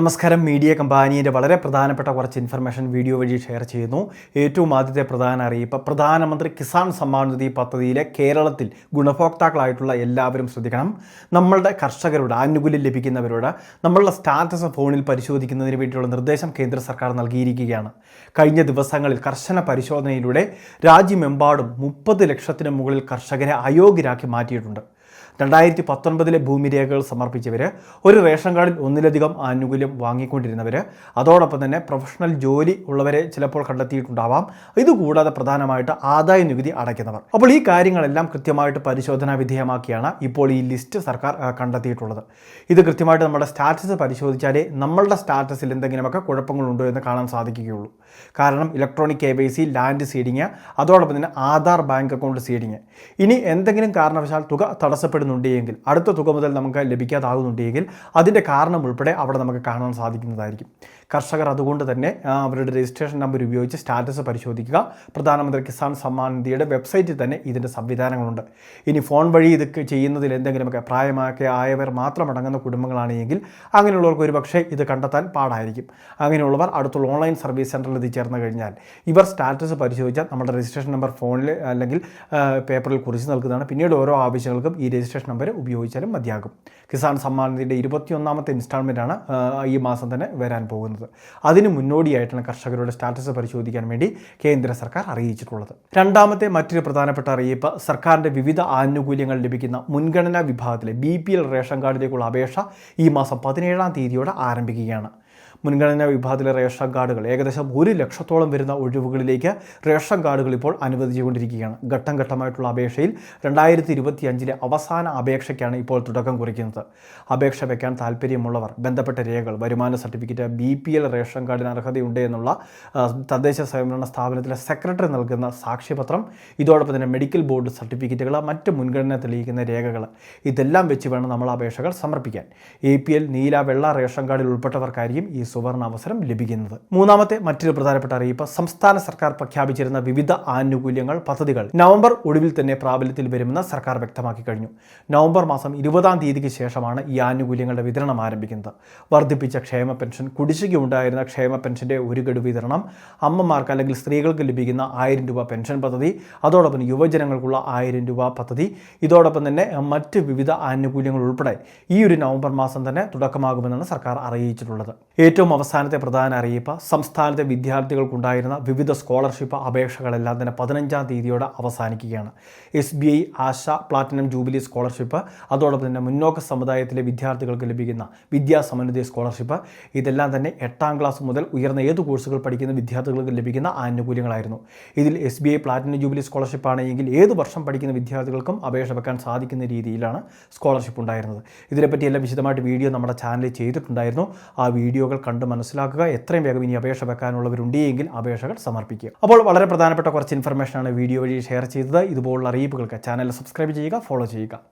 നമസ്കാരം. മീഡിയ കമ്പാനിയുടെ വളരെ പ്രധാനപ്പെട്ട കുറച്ച് ഇൻഫർമേഷൻ വീഡിയോ വഴി ഷെയർ ചെയ്യുന്നു. ഏറ്റവും ആദ്യത്തെ പ്രധാന അറിയിപ്പ് പ്രധാനമന്ത്രി കിസാൻ സമ്മാൻ നിധി പദ്ധതിയിലെ കേരളത്തിൽ ഗുണഭോക്താക്കളായിട്ടുള്ള എല്ലാവരും ശ്രദ്ധിക്കണം. നമ്മളുടെ കർഷകരുടെ ആനുകൂല്യം ലഭിക്കുന്നവരോട് നമ്മളുടെ സ്റ്റാറ്റസ് ഫോണിൽ പരിശോധിക്കുന്നതിന് വേണ്ടിയുള്ള നിർദ്ദേശം കേന്ദ്ര സർക്കാർ നൽകിയിരിക്കുകയാണ്. കഴിഞ്ഞ ദിവസങ്ങളിൽ കർശന പരിശോധനയിലൂടെ രാജ്യമെമ്പാടും മുപ്പത് ലക്ഷത്തിന് മുകളിൽ കർഷകരെ അയോഗ്യരാക്കി മാറ്റിയിട്ടുണ്ട്. രണ്ടായിരത്തി പത്തൊൻപതിലെ ഭൂമിരേഖകൾ സമർപ്പിച്ചവർ ഒരു റേഷൻ കാർഡിൽ ഒന്നിലധികം ആനുകൂല്യം വാങ്ങിക്കൊണ്ടിരുന്നവർ അതോടൊപ്പം തന്നെ പ്രൊഫഷണൽ ജോലി ഉള്ളവരെ ചിലപ്പോൾ കണ്ടെത്തിയിട്ടുണ്ടാവാം. ഇതുകൂടാതെ പ്രധാനമായിട്ട് ആദായ നികുതി അടയ്ക്കുന്നവർ. അപ്പോൾ ഈ കാര്യങ്ങളെല്ലാം കൃത്യമായിട്ട് പരിശോധനാ വിധേയമാക്കിയാണ് ഇപ്പോൾ ഈ ലിസ്റ്റ് സർക്കാർ കണ്ടെത്തിയിട്ടുള്ളത്. ഇത് കൃത്യമായിട്ട് നമ്മുടെ സ്റ്റാറ്റസ് പരിശോധിച്ചാലേ നമ്മളുടെ സ്റ്റാറ്റസിൽ എന്തെങ്കിലുമൊക്കെ കുഴപ്പങ്ങളുണ്ടോ എന്ന് കാണാൻ സാധിക്കുകയുള്ളൂ. കാരണം electronic K Y C land seeding അതോടൊപ്പം തന്നെ ആധാർ ബാങ്ക് അക്കൗണ്ട് സീഡിങ്. ഇനി എന്തെങ്കിലും കാരണവശാൽ തുക തടസ്സപ്പെടുന്നുണ്ടെങ്കിൽ അടുത്ത തുക മുതൽ നമുക്ക് ലഭിക്കാതാകുന്നുണ്ടെങ്കിൽ അതിന്റെ കാരണം ഉൾപ്പെടെ അവിടെ നമുക്ക് കാണാൻ സാധിക്കുന്നതായിരിക്കും. കർഷകർ അതുകൊണ്ട് തന്നെ അവരുടെ രജിസ്ട്രേഷൻ നമ്പർ ഉപയോഗിച്ച് സ്റ്റാറ്റസ് പരിശോധിക്കുക. പ്രധാനമന്ത്രി കിസാൻ സമ്മാൻ നിധിയുടെ വെബ്സൈറ്റിൽ തന്നെ ഇതിന്റെ സംവിധാനങ്ങളുണ്ട്. ഇനി ഫോൺ വഴി ഇത് ചെയ്യുന്നതിൽ എന്തെങ്കിലുമൊക്കെ പ്രായമാക്കി ആയവർ മാത്രം അടങ്ങുന്ന കുടുംബങ്ങളാണെങ്കിൽ അങ്ങനെയുള്ളവർക്ക് ഒരു പക്ഷേ ഇത് കണ്ടെത്താൻ പാടായിരിക്കും. അങ്ങനെയുള്ളവർ അടുത്തുള്ള ഓൺലൈൻ സർവീസ് സെന്ററിൽ എത്തിച്ചേർന്ന് കഴിഞ്ഞാൽ ഇവർ സ്റ്റാറ്റസ് പരിശോധിച്ചാൽ നമ്മുടെ രജിസ്ട്രേഷൻ നമ്പർ ഫോണിൽ അല്ലെങ്കിൽ പേപ്പറിൽ കുറിച്ച് നൽകുന്നതാണ്. പിന്നീട് ഓരോ ആവശ്യങ്ങൾക്കും ഈ രജിസ്ട്രേഷൻ നമ്പർ ഉപയോഗിച്ചാലും മതിയാകും. കിസാൻ സമ്മാൻ നിധിയുടെ ഇരുപത്തിയൊന്നാമത്തെ ആണ് ഈ മാസം തന്നെ വരാൻ പോകുന്നത്. അതിന് മുന്നോടിയായിട്ടാണ് കർഷകരുടെ സ്റ്റാറ്റസ് പരിശോധിക്കാൻ വേണ്ടി കേന്ദ്ര സർക്കാർ അറിയിച്ചിട്ടുള്ളത്. രണ്ടാമത്തെ മറ്റൊരു പ്രധാനപ്പെട്ട അറിയിപ്പ് സർക്കാരിന്റെ വിവിധ ആനുകൂല്യങ്ങൾ ലഭിക്കുന്ന മുൻഗണനാ വിഭാഗത്തിലെ ബി റേഷൻ കാർഡിലേക്കുള്ള അപേക്ഷ ഈ മാസം പതിനേഴാം തീയതിയോടെ ആരംഭിക്കുകയാണ്. മുൻഗണനാ വിഭാഗത്തിലെ റേഷൻ കാർഡുകൾ. ഏകദേശം ഒരു ലക്ഷത്തോളം വരുന്ന ഒഴിവുകളിലേക്ക് റേഷൻ കാർഡുകൾ ഇപ്പോൾ അനുവദിച്ചുകൊണ്ടിരിക്കുകയാണ്. ഘട്ടം ഘട്ടമായിട്ടുള്ള അപേക്ഷയിൽ രണ്ടായിരത്തി ഇരുപത്തി അഞ്ചിലെ അവസാന അപേക്ഷയ്ക്കാണ് ഇപ്പോൾ തുടക്കം കുറിക്കുന്നത്. അപേക്ഷ വയ്ക്കാൻ താല്പര്യമുള്ളവർ ബന്ധപ്പെട്ട രേഖകൾ വരുമാന certificate B P L ration കാർഡിന് അർഹതയുണ്ട് എന്നുള്ള തദ്ദേശ സ്വയംഭരണ സ്ഥാപനത്തിലെ സെക്രട്ടറി നൽകുന്ന സാക്ഷ്യപത്രം ഇതോടൊപ്പം തന്നെ മെഡിക്കൽ ബോർഡ് സർട്ടിഫിക്കറ്റുകൾ മറ്റ് മുൻഗണന തെളിയിക്കുന്ന രേഖകൾ ഇതെല്ലാം വെച്ച് വേണം നമ്മൾ അപേക്ഷകൾ സമർപ്പിക്കാൻ. എ പി എൽ നീല വെള്ള റേഷൻ കാർഡിൽ ഉൾപ്പെട്ടവർക്കായിരിക്കും ഈ സുവർണ അവസരം ലഭിക്കുന്നത്. മൂന്നാമത്തെ മറ്റൊരു പ്രധാനപ്പെട്ട അറിയിപ്പ് സംസ്ഥാന സർക്കാർ പ്രഖ്യാപിച്ചിരുന്ന വിവിധ ആനുകൂല്യങ്ങൾ പദ്ധതികൾ നവംബർ ഒടുവിൽ തന്നെ പ്രാബല്യത്തിൽ വരുമെന്ന് സർക്കാർ വ്യക്തമാക്കി കഴിഞ്ഞു. നവംബർ മാസം ഇരുപതാം തീയതിക്ക് ശേഷമാണ് ഈ ആനുകൂല്യങ്ങളുടെ വിതരണം ആരംഭിക്കുന്നത്. വർദ്ധിപ്പിച്ച ക്ഷേമ പെൻഷൻ കുടിശ്ശിക ഉണ്ടായിരുന്ന ക്ഷേമ പെൻഷന്റെ ഒരു ഗഡു വിതരണം അമ്മമാർക്ക് അല്ലെങ്കിൽ സ്ത്രീകൾക്ക് ലഭിക്കുന്ന ആയിരം രൂപ പെൻഷൻ പദ്ധതി അതോടൊപ്പം യുവജനങ്ങൾക്കുള്ള ആയിരം രൂപ പദ്ധതി ഇതോടൊപ്പം തന്നെ മറ്റ് വിവിധ ആനുകൂല്യങ്ങൾ ഉൾപ്പെടെ ഈ ഒരു നവംബർ മാസം തന്നെ തുടക്കമാകുമെന്നാണ് സർക്കാർ അറിയിച്ചിട്ടുള്ളത്. ഏറ്റവും അവസാനത്തെ പ്രധാന അറിയിപ്പ് സംസ്ഥാനത്തെ വിദ്യാർത്ഥികൾക്കുണ്ടായിരുന്ന വിവിധ സ്കോളർഷിപ്പ് അപേക്ഷകളെല്ലാം തന്നെ പതിനഞ്ചാം തീയതിയോടെ അവസാനിക്കുകയാണ്. S B I Asha platinum jubilee scholarship അതോടൊപ്പം തന്നെ മുന്നോക്ക സമുദായത്തിലെ വിദ്യാർത്ഥികൾക്ക് ലഭിക്കുന്ന വിദ്യാസമന്വിതി സ്കോളർഷിപ്പ്. ഇതെല്ലാം തന്നെ എട്ടാം ക്ലാസ് മുതൽ ഉയർന്ന ഏത് കോഴ്സുകൾ പഠിക്കുന്ന വിദ്യാർത്ഥികൾക്ക് ലഭിക്കുന്ന ആനുകൂല്യങ്ങളായിരുന്നു. ഇതിൽ S B I platinum jubilee scholarship ആണെങ്കിൽ ഏത് വർഷം പഠിക്കുന്ന വിദ്യാർത്ഥികൾക്കും അപേക്ഷ വെക്കാൻ സാധിക്കുന്ന രീതിയിലാണ് സ്കോളർഷിപ്പ് ഉണ്ടായിരുന്നത്. ഇതിനെപ്പറ്റിയെല്ലാം വിശദമായിട്ട് വീഡിയോ നമ്മുടെ ചാനലിൽ ചെയ്തിട്ടുണ്ടായിരുന്നു. ആ വീഡിയോകൾ കണ്ട് മനസ്സിലാക്കുക. എത്രയും വേഗം ഇനി അപേക്ഷ വെക്കാനുള്ളവരുണ്ടെങ്കിൽ അപേക്ഷകൾ സമർപ്പിക്കുക. അപ്പോൾ വളരെ പ്രധാനപ്പെട്ട കുറച്ച് ഇൻഫർമേഷനാണ് വീഡിയോ വഴി ഷെയർ ചെയ്തത്. ഇതുപോലുള്ള അറിയിപ്പുകൾക്ക് ചാനൽ സബ്സ്ക്രൈബ് ചെയ്യുക ഫോളോ ചെയ്യുക.